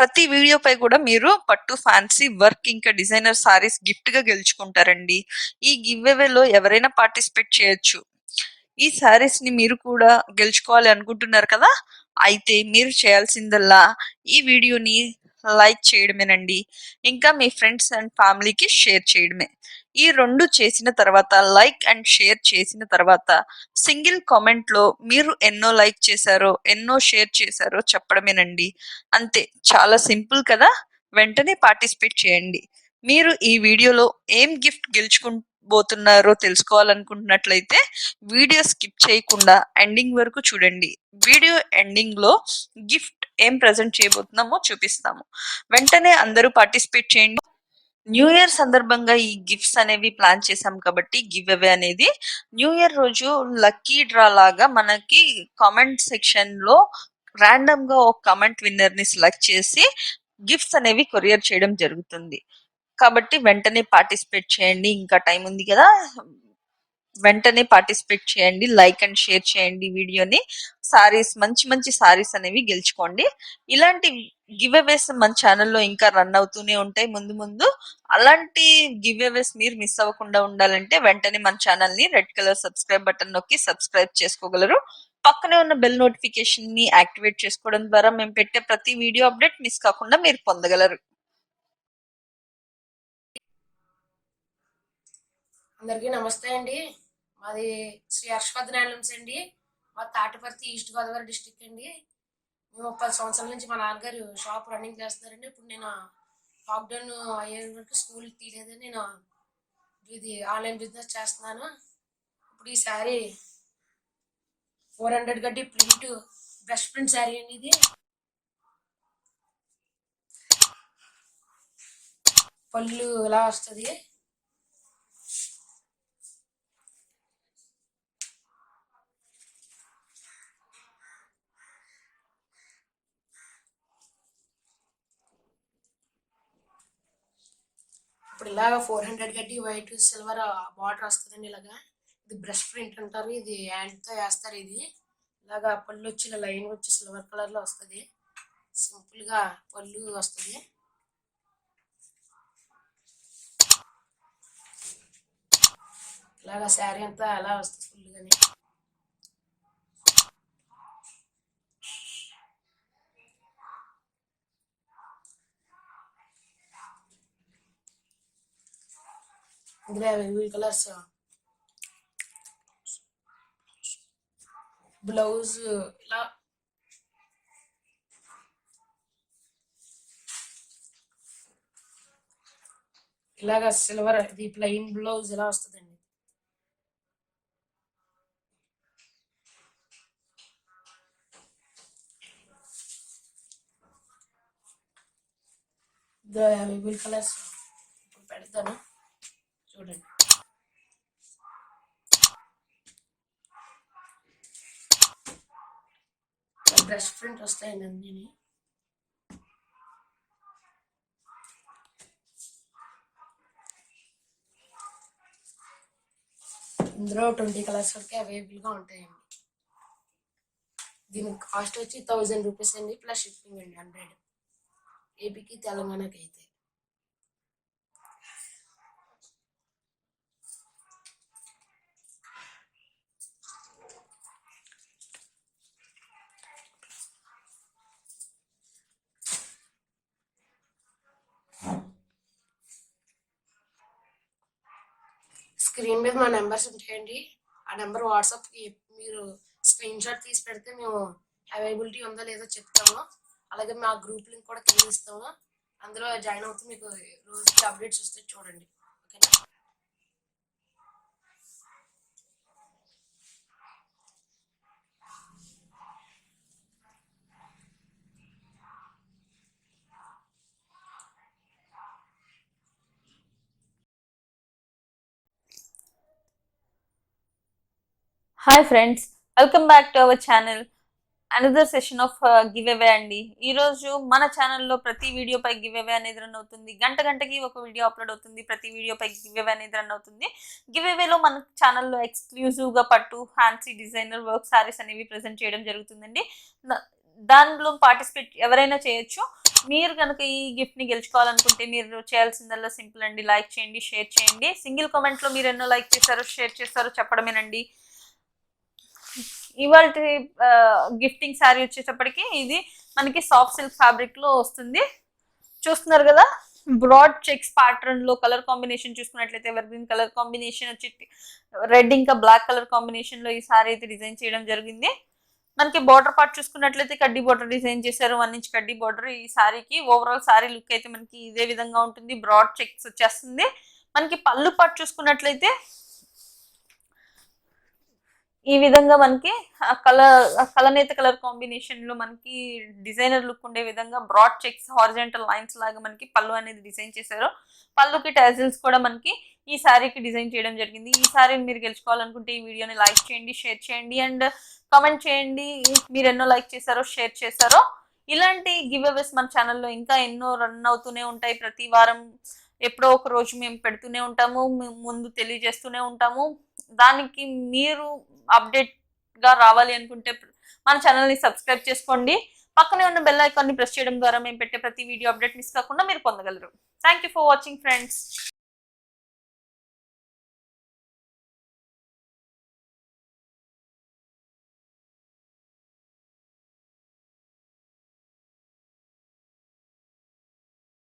ప్రతి వీడియో పై కూడా మీరు పట్టు ఫ్యాన్సీ వర్క్ ఇంకా డిజైనర్ సారీస్ గిఫ్ట్గా గెలుచుకుంటారండి. ఈ గివ్ అవేలో ఎవరైనా పార్టిసిపేట్ చేయొచ్చు. ఈ సారీస్ని మీరు కూడా గెలుచుకోవాలి అనుకుంటున్నారు కదా? అయితే మీరు చేయాల్సిందల్లా ఈ వీడియోని లైక్ చేయడమేనండి. ఇంకా మీ ఫ్రెండ్స్ అండ్ ఫ్యామిలీకి షేర్ చేయడమే. ఈ రెండు చేసిన తర్వాత లైక్ అండ్ షేర్ చేసిన తర్వాత సింగిల్ కామెంట్లో మీరు ఎన్నో లైక్ చేశారో ఎన్నో షేర్ చేశారో చెప్పడమేనండి. అంతే. చాలా సింపుల్ కదా? వెంటనే పార్టిసిపేట్ చేయండి. మీరు ఈ వీడియోలో ఏం గిఫ్ట్ గెలుచుకోబోతున్నారో తెలుసుకోవాలనుకుంటున్నట్లయితే వీడియో స్కిప్ చేయకుండా ఎండింగ్ వరకు చూడండి. వీడియో ఎండింగ్లో గిఫ్ట్ ఏం ప్రజెంట్ చేయబోతున్నామో చూపిస్తాము. వెంటనే అందరూ పార్టిసిపేట్ చేయండి. న్యూ ఇయర్ సందర్భంగా ఈ గిఫ్ట్స్ అనేవి ప్లాన్ చేసాం కాబట్టి గివ్ అవే అనేది. న్యూ ఇయర్ రోజు లక్కీ డ్రా లాగా మనకి కామెంట్ సెక్షన్లో ర్యాండమ్గా ఒక కామెంట్ విన్నర్ని సెలెక్ట్ చేసి గిఫ్ట్స్ అనేవి కొరియర్ చేయడం జరుగుతుంది. కాబట్టి వెంటనే పార్టిసిపేట్ చేయండి. ఇంకా టైం ఉంది కదా. వెంటనే పార్టిసిపేట్ చేయండి లైక్ అండ్ షేర్ చేయండి వీడియోని. సారీస్ మంచి మంచి సారీస్ అనేవి గెలుచుకోండి. ఇలాంటి గివ్ అవేస్ మన ఛానల్లో ఇంకా రన్ అవుతూనే ఉంటాయి ముందు ముందు. అలాంటి గివ్ అవేస్ మీరు మిస్ అవ్వకుండా ఉండాలంటే వెంటనే మన ఛానల్ని రెడ్ కలర్ సబ్స్క్రైబ్ బటన్ నొక్కి సబ్స్క్రైబ్ చేసుకోగలరు. పక్కనే ఉన్న బెల్ నోటిఫికేషన్ని యాక్టివేట్ చేసుకోవడం ద్వారా మేము పెట్టే ప్రతి వీడియో అప్డేట్ మిస్ కాకుండా మీరు పొందగలరు. అందరికీ నమస్తే అండి. మాది శ్రీ హర్షవర్ధన్ హ్యాండ్లూమ్స్ అండి. మా తాటిపర్తి ఈస్ట్ గోదావరి డిస్టిక్ అండి. మేము ముప్పై సంవత్సరాల నుంచి మా నాన్నగారు షాప్ రన్నింగ్ చేస్తున్నారండి. ఇప్పుడు నేను లాక్డౌన్ అయ్యే వరకు స్కూల్ తీయలేదని నేను ఇది ఆన్లైన్ బిజినెస్ చేస్తున్నాను. ఇప్పుడు ఈ శారీ ఫోర్ హండ్రెడ్ గడ్డి ప్రింట్ బ్రష్ ప్రింట్ శారీ అండి ఇది. పళ్ళు ఇలా వస్తుంది? ఇప్పుడు ఇలాగ ఫోర్ హండ్రెడ్ కట్టి వైట్ సిల్వర్ బార్డర్ వస్తుందండి ఇలాగా. ఇది బ్రష్ ప్రింట్ అంటారు ఇది హ్యాండ్తో వేస్తారు ఇది. ఇలాగా పళ్ళు వచ్చి ఇలా లైన్ వచ్చి సిల్వర్ కలర్లో వస్తుంది. సింపుల్గా పళ్ళు వస్తుంది. ఇలాగా శారీ అంతా అలా వస్తుంది ఫుల్గానే ఇందులో అవైలబుల్ కలర్స్ బ్లౌజ్ ఇలా ఇలాగా సిల్వర్ ఇది ప్లెయిన్ బ్లౌజ్ ఇలా వస్తుందండి ఇందులో అవైలబుల్ కలర్స్ పెడతాను చూడండి బ్రష్ ప్రింట్ వస్తాయండి అన్నీ ఇందులో ట్వంటీ కలర్స్ వరకు అవైలబుల్గా ఉంటాయండి. దీని కాస్ట్ వచ్చి థౌజండ్ రూపీస్ అండి ప్లస్ షిప్పింగ్ అండి హండ్రెడ్ ఏపీకి తెలంగాణకి అయితే స్క్రీన్ మీద మా నెంబర్స్ ఉంటాయండి. ఆ నెంబర్ వాట్సాప్కి మీరు స్క్రీన్ షాట్ తీసి పెడితే మేము అవైలబిలిటీ ఉందో లేదో చెప్తాము. అలాగే మా గ్రూప్ లింక్ కూడా కింద ఇస్తాము. అందులో జాయిన్ అవుతూ మీకు రోజుకి అప్డేట్స్ వస్తే చూడండి. ఓకేనా? Hi friends welcome back to our channel. Another session of giveaway అండి. ఈరోజు మన ఛానల్లో ప్రతి వీడియోపై గివ్ అవే అనేది రన్ అవుతుంది. గంట గంటకి ఒక వీడియో అప్లోడ్ అవుతుంది. ప్రతి వీడియోపై గివ్ అవే అనేది రన్ అవుతుంది. గివ్ అవేలో మన ఛానల్లో ఎక్స్క్లూజివ్గా పట్టు ఫ్యాన్సీ డిజైనర్ వర్క్ సారీస్ అనేవి ప్రజెంట్ చేయడం జరుగుతుందండి. దానిలో పార్టిసిపేట్ ఎవరైనా చేయొచ్చు. మీరు కనుక ఈ గిఫ్ట్ని గెలుచుకోవాలనుకుంటే మీరు చేయాల్సిందల్లా సింపుల్ అండి. లైక్ చేయండి షేర్ చేయండి. సింగిల్ కామెంట్లో మీరు ఎన్నో లైక్ చేశారో షేర్ చేశారో చెప్పడమేనండి. ఇవాళ గిఫ్టింగ్ శారీ వచ్చేటప్పటికి ఇది మనకి సాఫ్ట్ సిల్క్ ఫ్యాబ్రిక్లో వస్తుంది. చూస్తున్నారు కదా? బ్రాడ్ చెక్స్ ప్యాటర్న్లో కలర్ కాంబినేషన్ చూసుకున్నట్లయితే ఎవర్ గ్రీన్ కలర్ కాంబినేషన్ వచ్చి రెడ్ ఇంకా బ్లాక్ కలర్ కాంబినేషన్లో ఈ సారీ అయితే డిజైన్ చేయడం జరిగింది. మనకి బార్డర్ పార్ట్ చూసుకున్నట్లయితే కడ్డీ బార్డర్ డిజైన్ చేశారు. వన్ ఇంచ్ కడ్డీ బార్డర్ ఈ సారీకి ఓవరాల్ సారీ లుక్ అయితే మనకి ఇదే విధంగా ఉంటుంది. బ్రాడ్ చెక్స్ వచ్చేస్తుంది. మనకి పళ్ళు పార్ట్ చూసుకున్నట్లయితే ఈ విధంగా మనకి కలర్ కలనేత కలర్ కాంబినేషన్లో మనకి డిజైనర్ లుక్ ఉండే విధంగా బ్రాడ్ చెక్స్ హారిజెంటల్ లైన్స్ లాగా మనకి పళ్ళు అనేది డిజైన్ చేశారు. పళ్ళుకి టాజిల్స్ కూడా మనకి ఈ శారీకి డిజైన్ చేయడం జరిగింది. ఈ శారీని మీరు గెలుచుకోవాలనుకుంటే ఈ వీడియోని లైక్ చేయండి షేర్ చేయండి అండ్ కామెంట్ చేయండి. మీరు ఎన్నో లైక్ చేశారో షేర్ చేశారో. ఇలాంటి గివ్ అవేస్ మన ఛానల్లో ఇంకా ఎన్నో రన్ అవుతూనే ఉంటాయి. ప్రతి వారం ఎప్పుడో ఒక రోజు మేము పెడుతూనే ఉంటాము. ముందు తెలియజేస్తూనే ఉంటాము. దానికి మీరు అప్డేట్గా రావాలి అనుకుంటే మన ఛానల్ని సబ్స్క్రైబ్ చేసుకోండి. పక్కనే ఉన్న బెల్ ఐకాన్ని ప్రెస్ చేయడం ద్వారా మేము పెట్టే ప్రతి వీడియో అప్డేట్ మిస్ కాకుండా మీరు పొందగలరు. Thank you for watching friends